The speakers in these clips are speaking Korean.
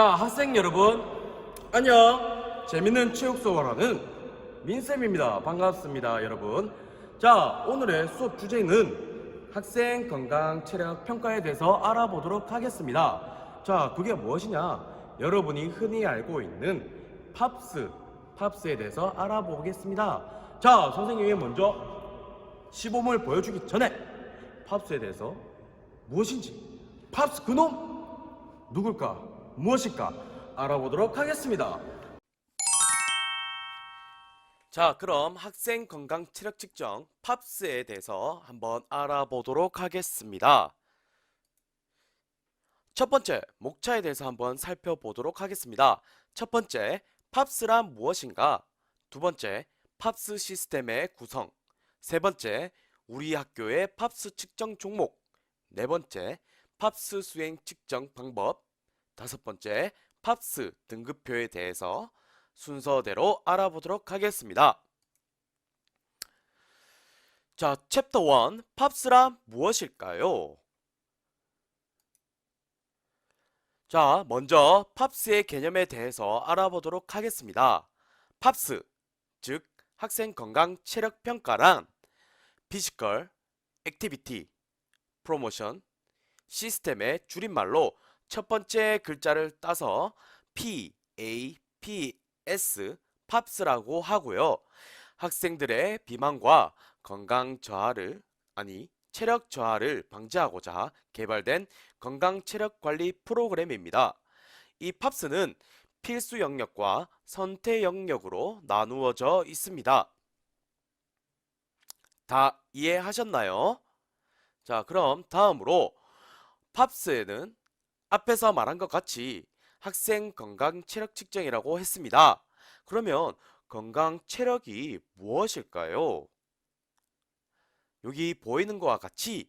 자, 학생 여러분, 안녕. 재밌는 체육 수업하는 민쌤입니다. 반갑습니다, 여러분. 자, 오늘의 수업 주제는 학생 건강 체력 평가에 대해서 알아보도록 하겠습니다. 자, 그게 무엇이냐? 여러분이 흔히 알고 있는 팝스, 팝스에 대해서 알아보겠습니다. 자, 선생님이 먼저 시범을 보여주기 전에 팝스에 대해서 무엇인지, 팝스 그놈 누굴까? 무엇일까? 알아보도록 하겠습니다. 자, 그럼 학생 건강 체력 측정 팝스에 대해서 한번 알아보도록 하겠습니다. 첫 번째, 목차에 대해서 한번 살펴보도록 하겠습니다. 첫 번째, 팝스란 무엇인가? 두 번째, 팝스 시스템의 구성. 세 번째, 우리 학교의 팝스 측정 종목. 네 번째, 팝스 수행 측정 방법. 다섯 번째, 팝스 등급표에 대해서 순서대로 알아보도록 하겠습니다. 자, 챕터 1, 팝스란 무엇일까요? 자, 먼저 팝스의 개념에 대해서 알아보도록 하겠습니다. 팝스, 즉 학생 건강 체력 평가란 피지컬, 액티비티, 프로모션, 시스템의 줄임말로 첫 번째 글자를 따서 P, A, P, S, 팝스라고 하고요. 학생들의 비만과 건강 저하를, 아니, 체력 저하를 방지하고자 개발된 건강 체력 관리 프로그램입니다. 이 팝스는 필수 영역과 선택 영역으로 나누어져 있습니다. 다 이해하셨나요? 자, 그럼 다음으로 팝스에는 앞에서 말한 것 같이 학생 건강 체력 측정이라고 했습니다. 그러면 건강 체력이 무엇일까요? 여기 보이는 것과 같이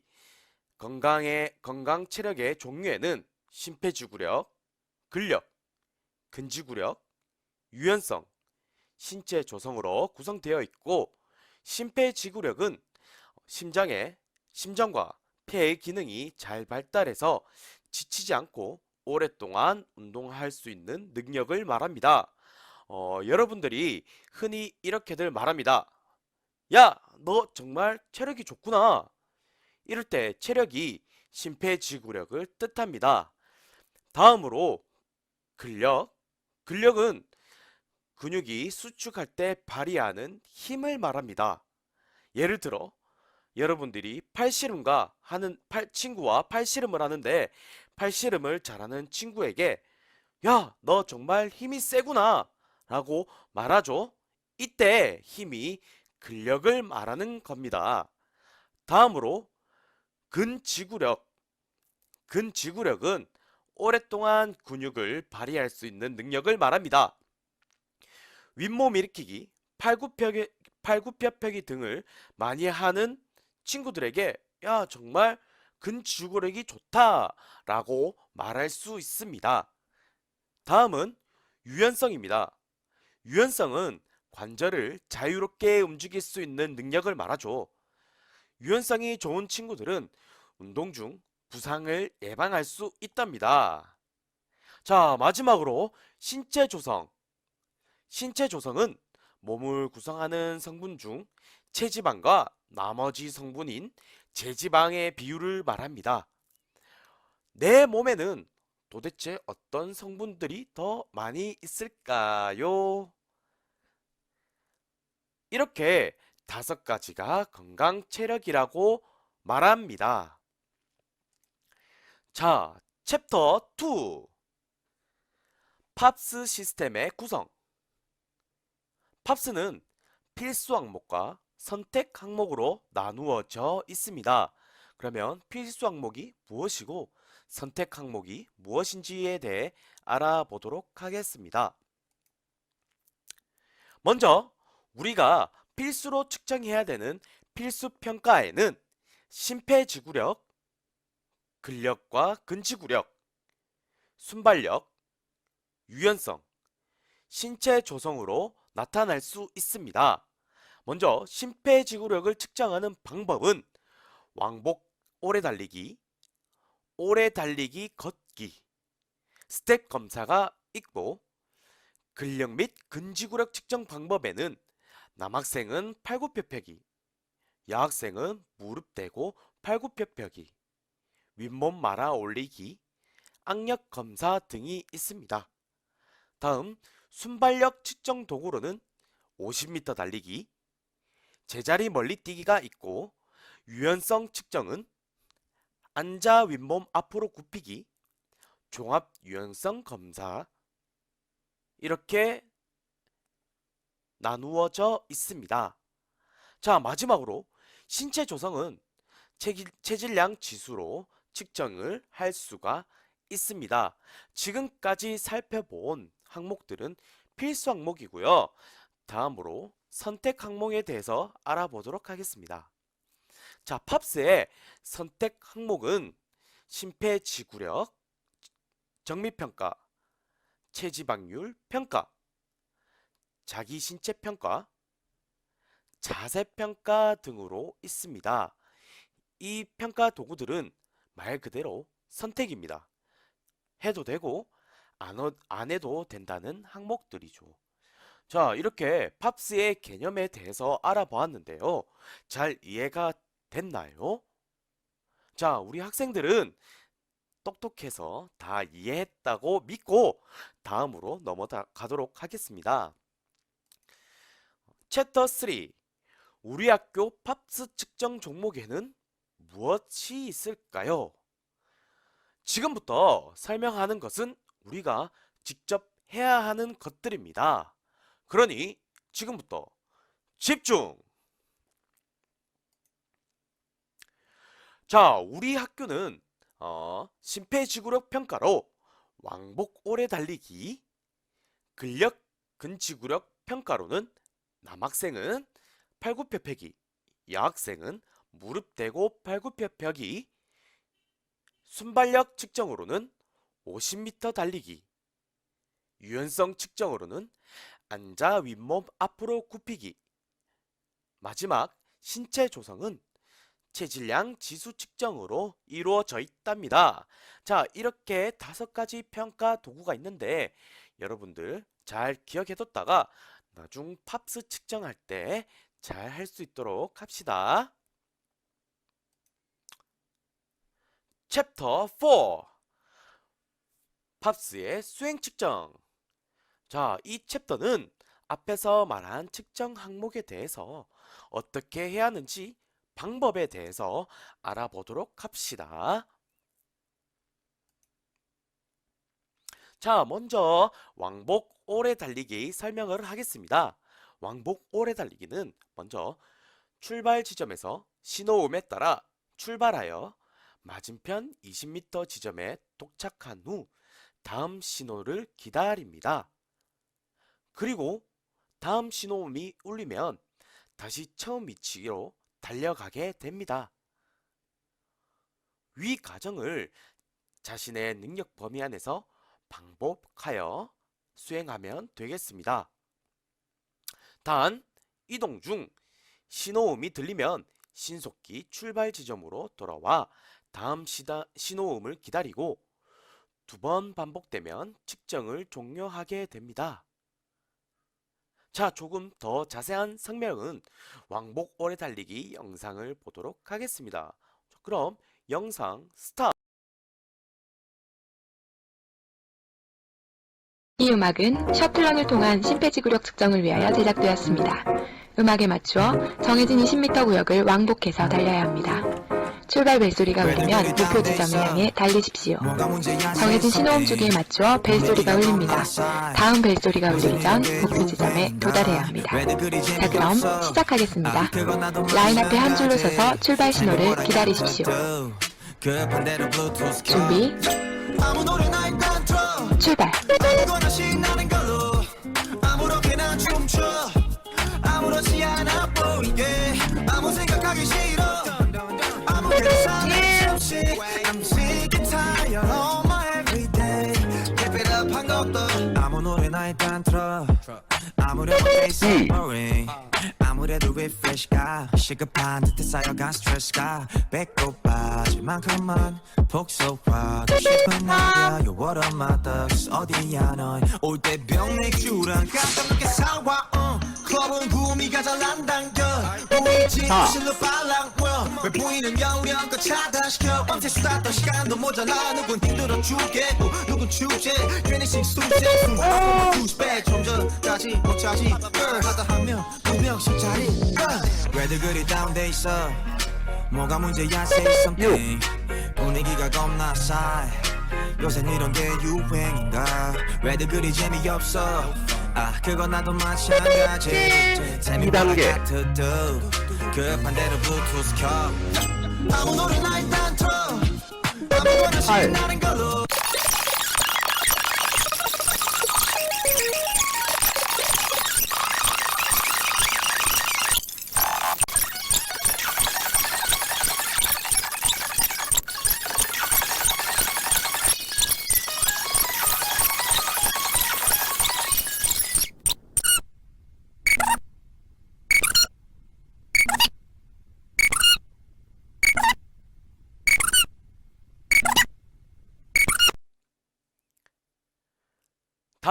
건강의 건강 체력의 종류에는 심폐지구력, 근력, 근지구력, 유연성, 신체 조성으로 구성되어 있고 심폐지구력은 심장의 심장과 폐의 기능이 잘 발달해서 지치지 않고 오랫동안 운동할 수 있는 능력을 말합니다. 어, 여러분들이 흔히 이렇게들 말합니다. 야, 너 정말 체력이 좋구나. 이럴 때 체력이 심폐지구력을 뜻합니다. 다음으로 근력. 근력은 근육이 수축할 때 발휘하는 힘을 말합니다. 예를 들어 여러분들이 팔씨름과 하는 팔, 친구와 팔씨름을 하는데 팔씨름을 잘하는 친구에게 야, 너 정말 힘이 세구나 라고 말하죠. 이때 힘이 근력을 말하는 겁니다. 다음으로 근지구력. 근지구력은 오랫동안 근육을 발휘할 수 있는 능력을 말합니다. 윗몸 일으키기, 팔굽혀펴기, 등을 많이 하는 친구들에게 야 정말 근지구력이 좋다라고 말할 수 있습니다. 다음은 유연성입니다. 유연성은 관절을 자유롭게 움직일 수 있는 능력을 말하죠. 유연성이 좋은 친구들은 운동 중 부상을 예방할 수 있답니다. 자, 마지막으로 신체 조성. 신체 조성은 몸을 구성하는 성분 중 체지방과 나머지 성분인 제지방의 비율을 말합니다. 내 몸에는 도대체 어떤 성분들이 더 많이 있을까요? 이렇게 다섯 가지가 건강 체력이라고 말합니다. 자, 챕터 2. 팝스 시스템의 구성. 팝스는 필수 항목과 선택 항목으로 나누어져 있습니다. 그러면 필수 항목이 무엇이고 선택 항목이 무엇인지에 대해 알아보도록 하겠습니다. 먼저 우리가 필수로 측정해야 되는 필수 평가에는 심폐지구력, 근력과 근지구력, 순발력, 유연성, 신체 조성으로 나타날 수 있습니다. 먼저 심폐지구력을 측정하는 방법은 왕복 오래 달리기, 오래 달리기 걷기, 스택 검사가 있고 근력 및 근지구력 측정 방법에는 남학생은 팔굽혀펴기, 여학생은 무릎 대고 팔굽혀펴기, 윗몸 말아 올리기, 악력 검사 등이 있습니다. 다음 순발력 측정 도구로는 50m 달리기, 제자리 멀리 뛰기가 있고 유연성 측정은 앉아 윗몸 앞으로 굽히기, 종합 유연성 검사 이렇게 나누어져 있습니다. 자, 마지막으로 신체 조성은 체질, 체질량 지수로 측정을 할 수가 있습니다. 지금까지 살펴본 항목들은 필수 항목이고요. 다음으로 선택 항목에 대해서 알아보도록 하겠습니다. 자, 팝스의 선택 항목은 심폐지구력, 정밀평가, 체지방률 평가, 자기 신체 평가, 자세 평가 등으로 있습니다. 이 평가 도구들은 말 그대로 선택입니다. 해도 되고 안, 어- 안 해도 된다는 항목들이죠. 자, 이렇게 팝스의 개념에 대해서 알아보았는데요. 잘 이해가 됐나요? 자, 우리 학생들은 똑똑해서 다 이해했다고 믿고 다음으로 넘어가도록 하겠습니다. 챕터 3 우리 학교 팝스 측정 종목에는 무엇이 있을까요? 지금부터 설명하는 것은 우리가 직접 해야 하는 것들입니다. 그러니 지금부터 집중! 자, 우리 학교는 어, 심폐지구력 평가로 왕복 오래 달리기, 근력 근지구력 평가로는 남학생은 팔굽혀펴기, 여학생은 무릎 대고 팔굽혀펴기, 순발력 측정으로는 50m 달리기, 유연성 측정으로는 앉아 윗몸 앞으로 굽히기, 마지막 신체 조성은 체질량 지수 측정으로 이루어져 있답니다. 자, 이렇게 다섯 가지 평가 도구가 있는데 여러분들 잘 기억해뒀다가 나중 팝스 측정할 때 잘 할 수 있도록 합시다. 챕터 4 팝스의 수행 측정 자, 이 챕터는 앞에서 말한 측정 항목에 대해서 어떻게 해야 하는지 방법에 대해서 알아보도록 합시다. 자, 먼저 왕복 오래 달리기 설명을 하겠습니다. 왕복 오래 달리기는 먼저 출발 지점에서 신호음에 따라 출발하여 맞은편 20m 지점에 도착한 후 다음 신호를 기다립니다. 그리고 다음 신호음이 울리면 다시 처음 위치로 달려가게 됩니다. 위 과정을 자신의 능력 범위 안에서 반복하여 수행하면 되겠습니다. 단, 이동 중 신호음이 들리면 신속히 출발 지점으로 돌아와 다음 시다, 신호음을 기다리고 두 번 반복되면 측정을 종료하게 됩니다. 자, 조금 더 자세한 설명은 왕복 오래 달리기 영상을 보도록 하겠습니다. 자, 그럼 영상 스타트! 이 음악은 셔틀런을 통한 심폐지구력 측정을 위하여 제작되었습니다. 음악에 맞추어 정해진 20m 구역을 왕복해서 달려야 합니다. 출발 벨소리가 울리면 목표 지점을 향해 달리십시오. 정해진 신호음 주기에 맞추어 벨소리가 울립니다. 다음 벨소리가 울리기 전 목표 지점에 도달해야 합니다. 자 그럼 시작하겠습니다. 라인 앞에 한 줄로 서서 출발 신호를 기다리십시오. 준비, 출발! 아무 아무래도 face boring. 아무래도 refresh가 시급한 듯해 쌓여간 스트레스가 배꼽 빠질 만큼만 복속하고 싶은 날이야. You're one of my thugs. 어디야 넌올때 병맥주랑 깜깜하게 사와 어. 클럽은 구미가 잘안 당겨 보이지 실로 빨랑 왜 보이는 영영껏 차단시켜. 밤새 수다 떠 시간도 모자라. 누군 힘들어 죽겠고 누군 축제. 괜히 식수제. 두배 좀 전까지 못 차지. 하다 하면 두 명씩 자리. uh. 왜들 그리 다운돼 있어? 뭐가 문제야 say something 분위기가 겁나 싸 요새 이런 게 유행인가? 왜들 그리 재미없어? 아 그건 나도 마찬가지. 같아도 급한 대로 블루투스 켜. 아무 노래나 일단 틀어. 아무거나 신나는 걸로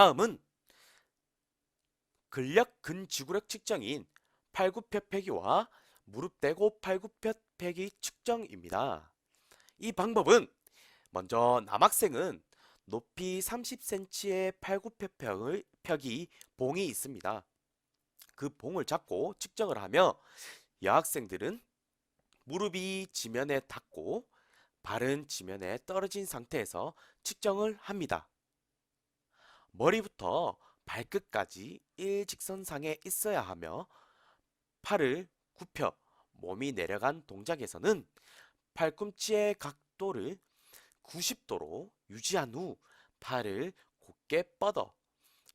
다음은 근력 근지구력 측정인 팔굽혀펴기와 무릎 대고 팔굽혀펴기 측정입니다. 이 방법은 먼저 남학생은 높이 30cm의 팔굽혀펴기 봉이 있습니다. 그 봉을 잡고 측정을 하며 여학생들은 무릎이 지면에 닿고 발은 지면에 떨어진 상태에서 측정을 합니다. 머리부터 발끝까지 일직선상에 있어야 하며 팔을 굽혀 몸이 내려간 동작에서는 팔꿈치의 각도를 90도로 유지한 후 팔을 곧게 뻗어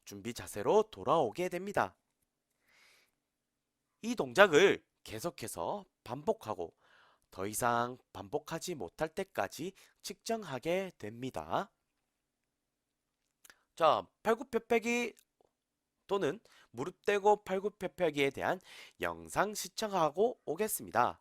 준비 자세로 돌아오게 됩니다. 이 동작을 계속해서 반복하고 더 이상 반복하지 못할 때까지 측정하게 됩니다. 자, 팔굽혀펴기 또는 무릎 대고 팔굽혀펴기에 대한 영상 시청하고 오겠습니다.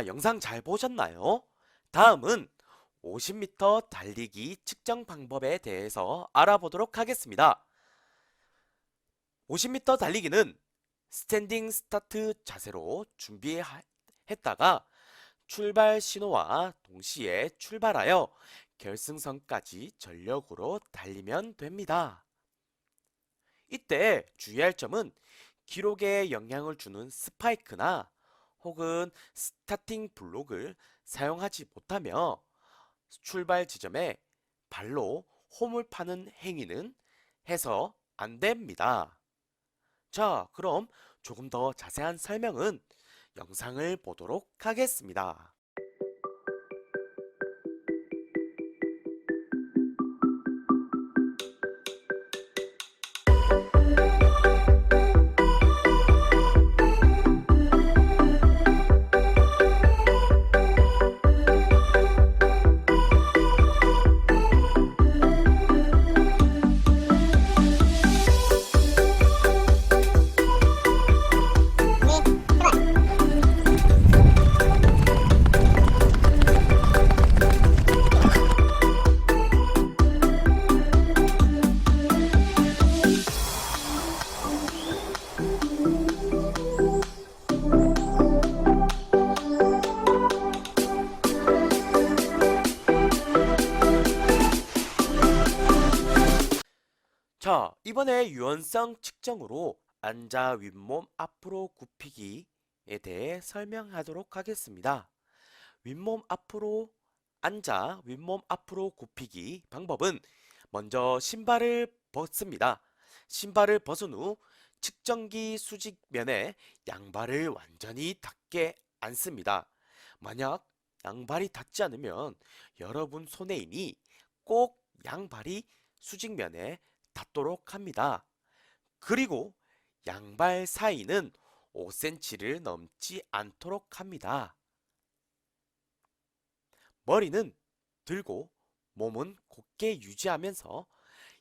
자, 영상 잘 보셨나요? 다음은 50m 달리기 측정 방법에 대해서 알아보도록 하겠습니다. 50m 달리기는 스탠딩 스타트 자세로 준비했다가 출발 신호와 동시에 출발하여 결승선까지 전력으로 달리면 됩니다. 이때 주의할 점은 기록에 영향을 주는 스파이크나 혹은 스타팅 블록을 사용하지 못하며 출발 지점에 발로 홈을 파는 행위는 해서 안 됩니다. 자, 그럼 조금 더 자세한 설명은 영상을 보도록 하겠습니다. 이번에 유연성 측정으로 앉아 윗몸 앞으로 굽히기에 대해 설명하도록 하겠습니다. 윗몸 앞으로 앉아 윗몸 앞으로 굽히기 방법은 먼저 신발을 벗습니다. 신발을 벗은 후 측정기 수직면에 양발을 완전히 닿게 앉습니다. 만약 양발이 닿지 않으면 여러분 손에 힘이 꼭 양발이 수직면에 닿도록 합니다. 그리고 양발 사이는 5cm를 넘지 않도록 합니다. 머리는 들고 몸은 곧게 유지하면서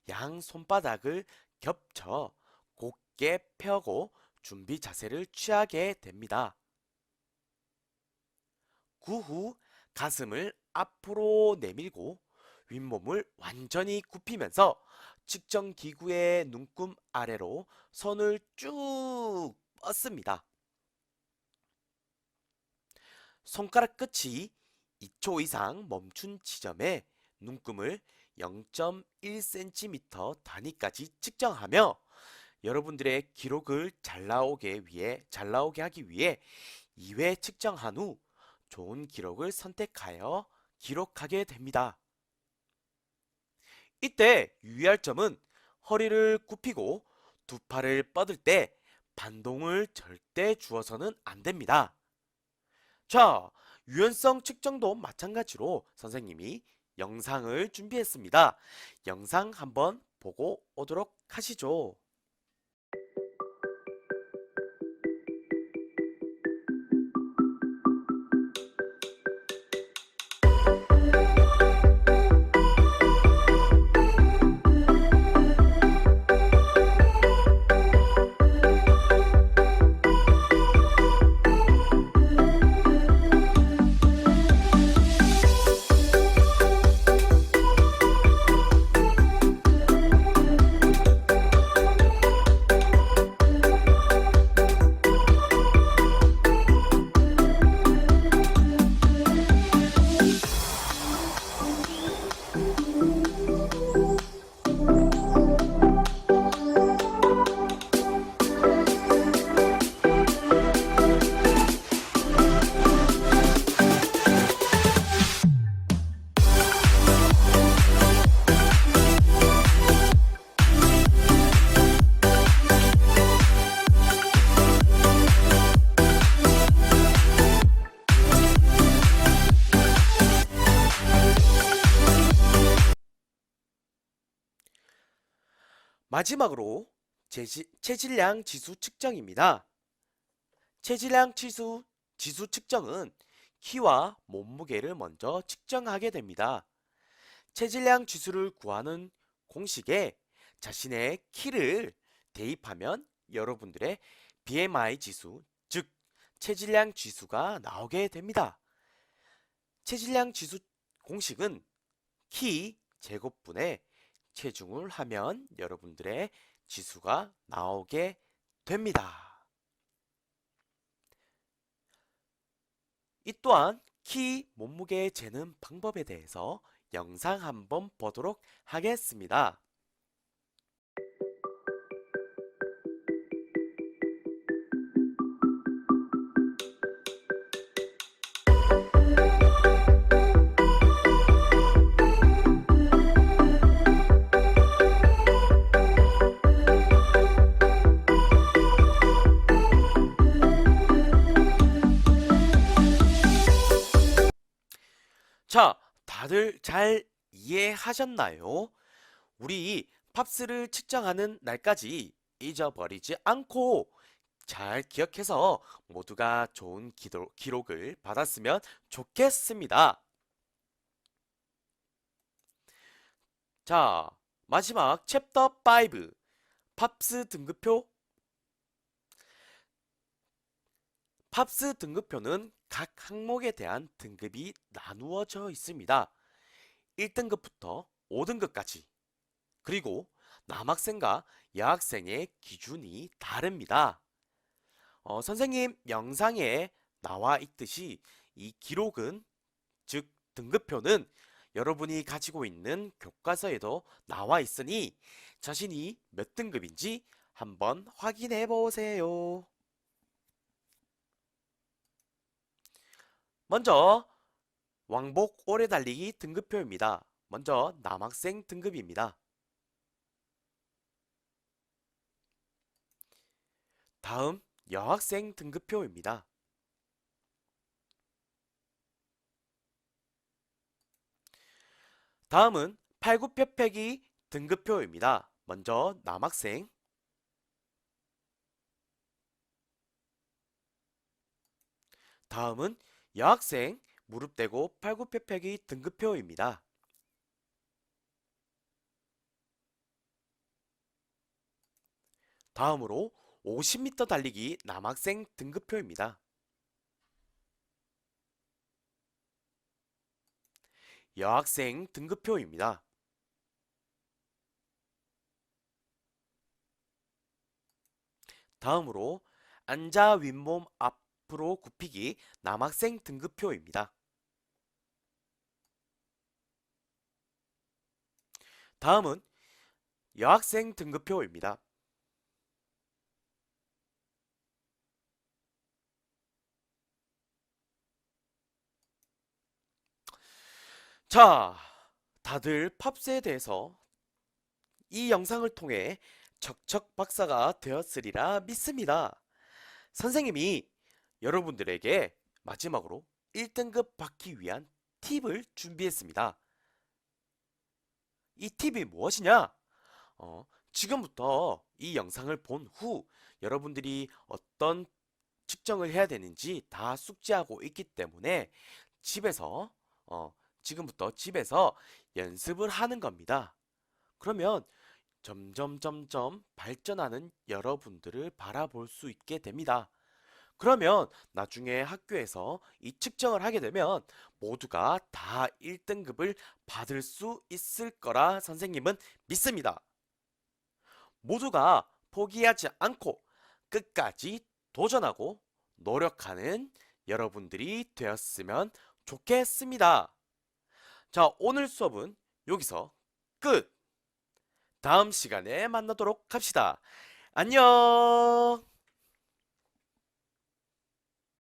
양 손바닥을 겹쳐 곧게 펴고 준비 자세를 취하게 됩니다. 그 후 가슴을 앞으로 내밀고 윗몸을 완전히 굽히면서 측정 기구의 눈금 아래로 손을 쭉 뻗습니다. 손가락 끝이 2초 이상 멈춘 지점에 눈금을 0.1cm 단위까지 측정하며 여러분들의 기록을 잘 나오게 위해 잘 나오게 하기 위해 2회 측정한 후 좋은 기록을 선택하여 기록하게 됩니다. 이때 유의할 점은 허리를 굽히고 두 팔을 뻗을 때 반동을 절대 주어서는 안 됩니다. 자, 유연성 측정도 마찬가지로 선생님이 영상을 준비했습니다. 영상 한번 보고 오도록 하시죠. 마지막으로 제지- 체질량 지수 측정입니다. 체질량 지수, 지수 측정은 키와 몸무게를 먼저 측정하게 됩니다. 체질량 지수를 구하는 공식에 자신의 키를 대입하면 여러분들의 BMI 지수, 즉 체질량 지수가 나오게 됩니다. 체질량 지수 공식은 키 제곱분의 체중을 하면 여러분들의 지수가 나오게 됩니다. 이 또한 키 몸무게 재는 방법에 대해서 영상 한번 보도록 하겠습니다. 다들 잘 이해하셨나요? 우리 팝스를 측정하는 날까지 잊어버리지 않고 잘 기억해서 모두가 좋은 기도, 기록을 받았으면 좋겠습니다. 자, 마지막 챕터 5 팝스 등급표 팝스 등급표는 각 항목에 대한 등급이 나누어져 있습니다. 1등급부터 5등급까지. 그리고 남학생과 여학생의 기준이 다릅니다. 어, 선생님 영상에 나와 있듯이 이 기록은 즉 등급표는 여러분이 가지고 있는 교과서에도 나와 있으니 자신이 몇 등급인지 한번 확인해 보세요. 먼저 왕복 오래 달리기 등급표입니다. 먼저 남학생 등급입니다. 다음 여학생 등급표입니다. 다음은 팔굽혀펴기 등급표입니다. 먼저 남학생 다음은 여학생 무릎 대고 팔굽혀펴기 등급표입니다. 다음으로 50m 달리기 남학생 등급표입니다. 여학생 등급표입니다. 다음으로 앉아 윗몸 앞 으로 굽히기 남학생 등급표입니다. 다음은 여학생 등급표입니다. 자, 다들 팝스에 대해서 이 영상을 통해 척척 박사가 되었으리라 믿습니다. 선생님이 여러분들에게 마지막으로 1등급 받기 위한 팁을 준비했습니다. 이 팁이 무엇이냐? 어, 지금부터 이 영상을 본 후 여러분들이 어떤 측정을 해야 되는지 다 숙지하고 있기 때문에 집에서 어, 지금부터 집에서 연습을 하는 겁니다. 그러면 점점 점점 발전하는 여러분들을 바라볼 수 있게 됩니다. 그러면 나중에 학교에서 이 측정을 하게 되면 모두가 다 1등급을 받을 수 있을 거라 선생님은 믿습니다. 모두가 포기하지 않고 끝까지 도전하고 노력하는 여러분들이 되었으면 좋겠습니다. 자, 오늘 수업은 여기서 끝! 다음 시간에 만나도록 합시다. 안녕!